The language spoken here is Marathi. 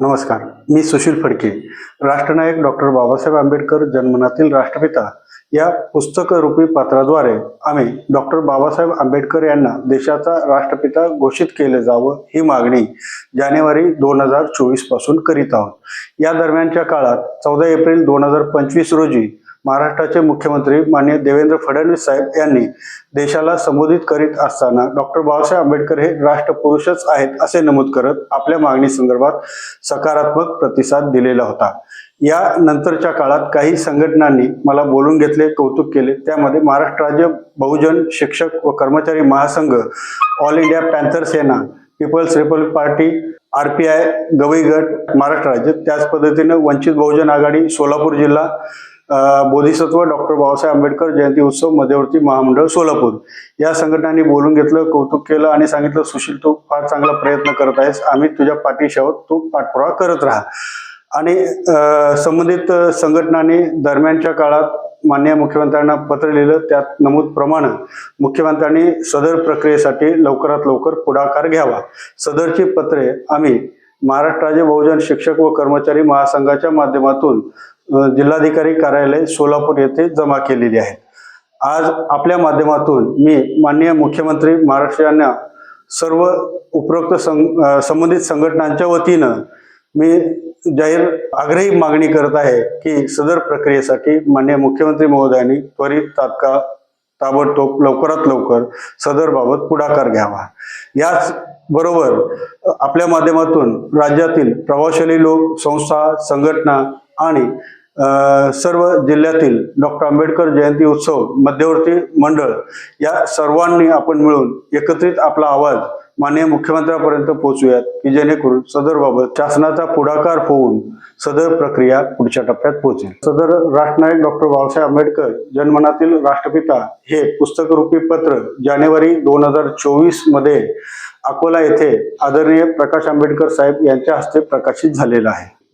नमस्कार मी सुशील फडके राष्ट्रनायक डॉक्टर बाबासाहेब आंबेडकर जन्मनातील राष्ट्रपिता. या पुस्तकरूपी पत्राद्वारे आम्ही डॉक्टर बाबासाहेब आंबेडकर यांना देशाचा राष्ट्रपिता घोषित केले जावं ही मागणी जानेवारी दोन हजार चोवीसपासून करीत आहोत. या दरम्यानच्या काळात चौदा एप्रिल दोन हजार पंचवीस रोजी महाराष्ट्राचे मुख्यमंत्री मान्य देवेंद्र फडणवीस साहेब यांनी देशाला संबोधित करीत असताना डॉक्टर बाबासाहेब आंबेडकर हे राष्ट्रपुरुषच आहेत असे नमूद करत आपल्या मागणी संदर्भात सकारात्मक प्रतिसाद दिलेला होता. या नंतरच्या काळात काही संघटनांनी मला बोलून घेतले कौतुक केले. त्यामध्ये महाराष्ट्र राज्य बहुजन शिक्षक व कर्मचारी महासंघ all India panther Sena people's republic party R P I Gavai गट महाराष्ट्र राज्य. त्याच पद्धतीनं वंचित बहुजन आघाडी सोलापूर जिल्हा बोधिसत्व डॉक्टर बाबासाहेब आंबेडकर जयंती उत्सव मध्यवर्ती महामंडळ सोलापूर. या संघटनांनी बोलून घेतलं कौतुक केलं आणि सांगितलं सुशील तू फार चांगला प्रयत्न करत आहेस. आम्ही तुझ्या पाठीशी आहोत. तू पाठपुरावा करत राहा. आणि संबंधित संघटनांनी दरम्यानच्या काळात मान्य मुख्यमंत्र्यांना पत्र लिहिलं. त्यात नमूद प्रमाणे मुख्यमंत्र्यांनी सदर प्रक्रियेसाठी लवकरात लवकर पुढाकार घ्यावा. सदरची पत्रे आम्ही महाराष्ट्र राज्य बहुजन शिक्षक व कर्मचारी महासंघाच्या माध्यमातून जिल्हाधिकारी कार्यालय सोलापूर येथे जमा केलेली आहेत आज आपल्या माध्यमातून मी माननीय मुख्यमंत्री महाराष्ट्र यांना सर्व उपरोक्त सं संबंधित संघटनांच्या वतीनं मी जाहीर आग्रही मागणी करत आहे की सदर प्रक्रियेसाठी माननीय मुख्यमंत्री महोदयांनी त्वरित तात्काळ ताबडतोब लवकरात लवकर सदरबाबत पुढाकार घ्यावा. याच बरोबर आपल्या माध्यमातून राज्यातील प्रभावशाली लोक संस्था संघटना आणि सर्व जिल्ह्यातील डॉक्टर आंबेडकर जयंती उत्सव मध्यवर्ती मंडळ या सर्वांनी आपण मिळून एकत्रित आपला आवाज माननीय मुख्यमंत्र्यांपर्यंत पोहोचूयात की जेणेकरून सदरबाबत शासनाचा पुढाकार होऊन सदर प्रक्रिया पुढच्या टप्प्यात पोहोचेल. सदर राष्ट्रनायक डॉक्टर बाबासाहेब आंबेडकर जन्मनातील राष्ट्रपिता हे पुस्तकरूपी पत्र जानेवारी दोन हजार चोवीसमध्ये अकोला येथे आदरणीय प्रकाश आंबेडकर साहेब यांच्या हस्ते प्रकाशित झालेलं आहे.